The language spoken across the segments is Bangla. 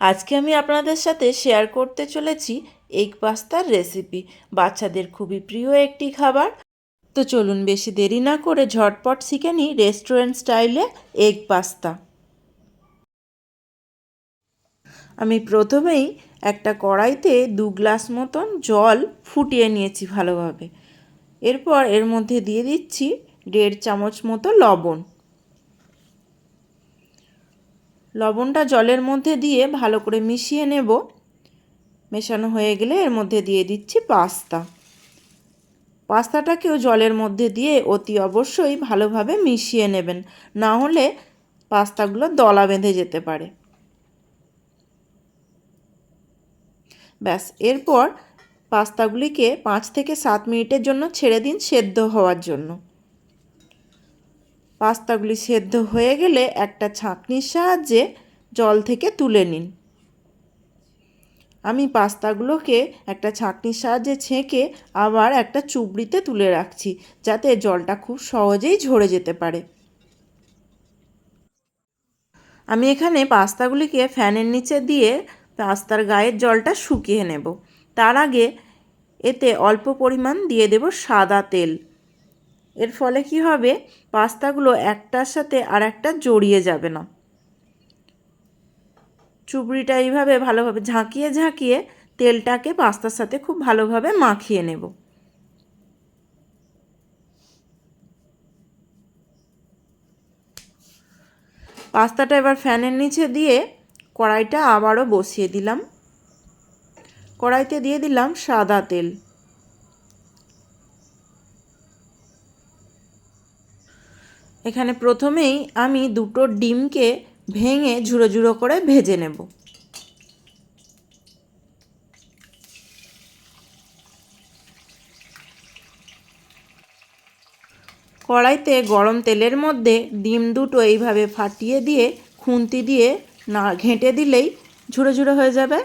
আজকে আমি আপনাদের সাথে শেয়ার করতে চলেছি এগ পাস্তার রেসিপি বাচ্চাদের খুবই প্রিয় একটি খাবার। তো চলুন বেশি দেরি না করে ঝটপট শিখে নিই রেস্টুরেন্ট স্টাইলে এগ পাস্তা আমি প্রথমেই একটা কড়াইতে দু গ্লাস মতন জল ফুটিয়ে নিয়েছি ভালোভাবে। এরপর এর মধ্যে দিয়ে দিচ্ছি দেড় চামচ মতো লবণ। লবণটা জলের মধ্যে দিয়ে ভালো করে মিশিয়ে নেব। মেশানো হয়ে গেলে এর মধ্যে দিয়ে দিচ্ছি পাস্তা। পাস্তাটাকেও জলের মধ্যে দিয়ে অতি অবশ্যই ভালোভাবে মিশিয়ে নেবেন, না হলে পাস্তাগুলো দলা বেঁধে যেতে পারে। ব্যাস, এরপর পাস্তাগুলিকে পাঁচ থেকে সাত মিনিটের জন্য ছেড়ে দিন সেদ্ধ হওয়ার জন্য। পাস্তাগুলি সেদ্ধ হয়ে গেলে একটা ছাঁকনির সাহায্যে জল থেকে তুলে নিন। আমি পাস্তাগুলোকে একটা ছাঁকনির সাহায্যে ছেঁকে আবার একটা চুবড়িতে তুলে রাখছি, যাতে জলটা খুব সহজেই ঝরে যেতে পারে। আমি এখানে পাস্তাগুলিকে ফ্যানের নিচে দিয়ে পাস্তার গায়ের জলটা শুকিয়ে নেব। তার আগে এতে অল্প পরিমাণ দিয়ে দেব সাদা তেল। এর ফলে কি হবে? পাস্তাগুলো একটার সাথে আর একটা জড়িয়ে যাবে না। চুবড়িটা এইভাবে ভালোভাবে ঝাঁকিয়ে ঝাঁকিয়ে তেলটাকে পাস্তার সাথে খুব ভালোভাবে মাখিয়ে নেব। পাস্তাটা এবার ফ্যানের নিচে দিয়ে কড়াইটা আবারও বসিয়ে দিলাম। কড়াইতে দিয়ে দিলাম সাদা তেল। এখানে প্রথমেই আমি দুটো ডিমকে ভেঙে ঝুড়ো ঝুড়ো করে ভেজে নেব। কড়াইতে গরম তেলের মধ্যে ডিম দুটো এইভাবে ফাটিয়ে দিয়ে, খুন্তি দিয়ে না ঘেঁটে দিলেই ঝুড়ো ঝুড়ো হয়ে যাবে।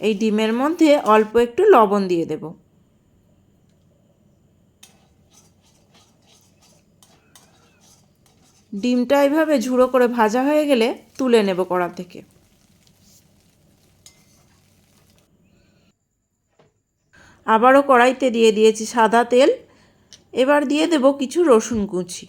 এই ডিমের মধ্যে অল্প একটু লবণ দিয়ে দেব। ডিমটা এইভাবে ঝুড়ো করে ভাজা হয়ে গেলে তুলে নেব কড়া থেকে। আবারও কড়াইতে দিয়ে দিয়েছি সাদা তেল। এবার দিয়ে দেব কিছু রসুন কুচি।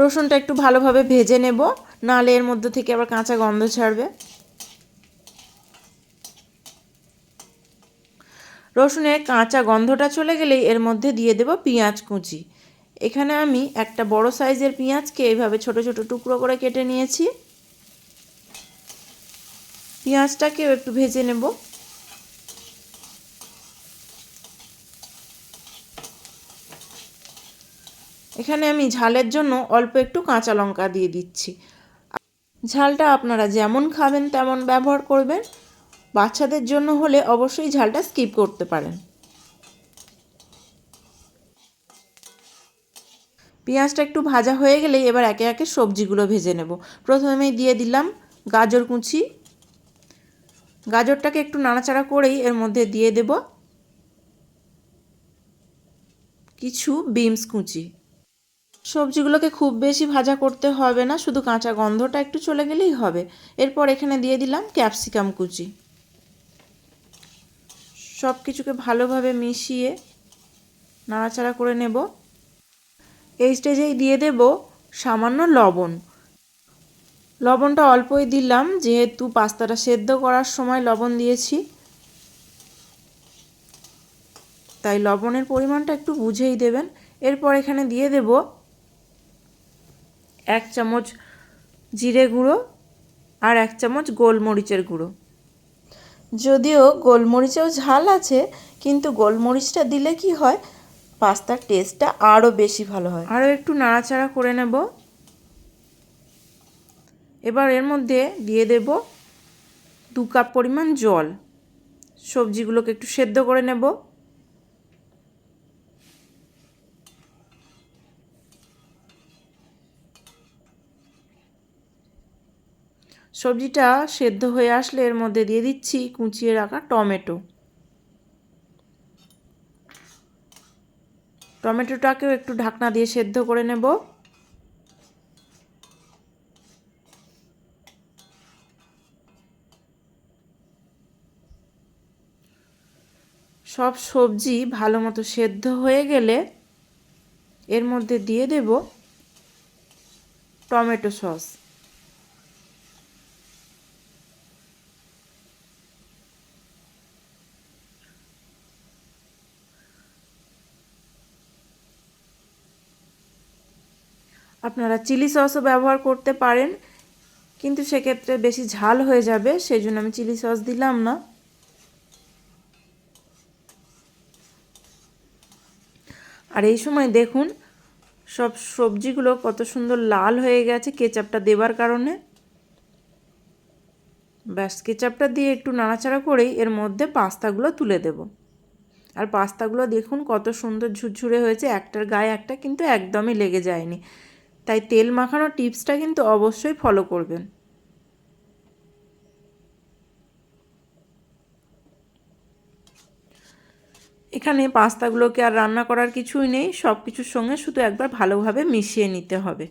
রসুনটা একটু ভালোভাবে ভেজে নেব, নালে এর মধ্যে থেকে আবার কাঁচা গন্ধ ছাড়বে। রসুনের কাঁচা গন্ধটা চলে গেলেই এর মধ্যে দিয়ে দেব পেঁয়াজ কুচি। এখানে আমি একটা বড় সাইজের পেঁয়াজকে এইভাবে ছোট ছোট টুকরো করে কেটে নিয়েছি। পেঁয়াজটাকেও একটু ভেজে নেব। এখানে আমি ঝালের জন্য অল্প একটু কাঁচা লঙ্কা দিয়ে দিচ্ছি। ঝালটা আপনারা যেমন খাবেন তেমন ব্যবহার করবেন। বাচ্চাদের জন্য হলে অবশ্যই ঝালটা স্কিপ করতে পারেন। পেঁয়াজটা একটু ভাজা হয়ে গেলে এবার একে একে সবজিগুলো ভেজে নেব। প্রথমেই দিয়ে দিলাম গাজর কুচি। গাজরটাকে একটু নাড়াচাড়া করেই এর মধ্যে দিয়ে দেব কিছু বিমস কুচি। সবজিগুলোকে খুব বেশি ভাজা করতে হবে না, শুধু কাঁচা গন্ধটা একটু চলে গেলেই হবে। এরপর এখানে দিয়ে দিলাম ক্যাপসিকাম কুচি। সব কিছুকে ভালোভাবে মিশিয়ে নাড়াচাড়া করে নেব। এই স্টেজেই দিয়ে দেব সামান্য লবণ। লবণটা অল্পই দিলাম, যেহেতু পাস্তাটা সেদ্ধ করার সময় লবণ দিয়েছি। তাই লবণের পরিমাণটা একটু বুঝেই দেবেন। এরপর এখানে দিয়ে দেব এক চামচ জিরে গুঁড়ো আর এক চামচ গোলমরিচের গুঁড়ো। যদিও গোলমরিচেও ঝাল আছে, কিন্তু গোলমরিচটা দিলে কি হয়? পাস্তার টেস্টটা আরও বেশি ভালো হয়। আরও একটু নাড়াচাড়া করে নেব। এবার এর মধ্যে দিয়ে দেব দু কাপ পরিমাণ জল। সবজিগুলোকে একটু সেদ্ধ করে নেব। সবজিটা সেদ্ধ হয়ে আসলে এর মধ্যে দিয়ে দিচ্ছি, কুচিয়ে রাখা টমেটো। টমেটোটাকেও একটু ঢাকনা দিয়ে সেদ্ধ করে নেব। সব সবজি ভালো মতো সেদ্ধ হয়ে গেলে এর মধ্যে দিয়ে দেব টমেটো সস। আপনারা চিলি সসও ব্যবহার করতে পারেন, কিন্তু সেক্ষেত্রে বেশি ঝাল হয়ে যাবে সেই জন্য আমি চিলি সস দিলাম না। আর এই সময় দেখুন, সব সবজিগুলো কত সুন্দর লাল হয়ে গেছে, কেচাপটা দেবার কারণে। ব্যাস, কেচাপটা দিয়ে একটু নাড়াচাড়া করেই এর মধ্যে পাস্তাগুলো তুলে দেব। আর পাস্তাগুলো দেখুন কত সুন্দর ঝুরঝুরে হয়েছে, একটার গায়ে একটা কিন্তু একদমই লেগে যায়নি। তাই তেল মাখানোর টিপসটা কিন্তু অবশ্যই ফলো করবেন। এখানে পাস্তাগুলোকে আর রান্না করার কিছুই নেই সব কিছুর সঙ্গে শুধু একবার ভালোভাবে মিশিয়ে নিতে হবে।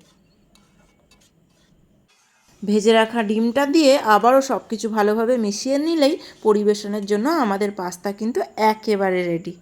ভেজে রাখা ডিমটা দিয়ে আবারও সব কিছু ভালোভাবে মিশিয়ে নিলেই পরিবেশনের জন্য আমাদের পাস্তা কিন্তু একেবারে রেডি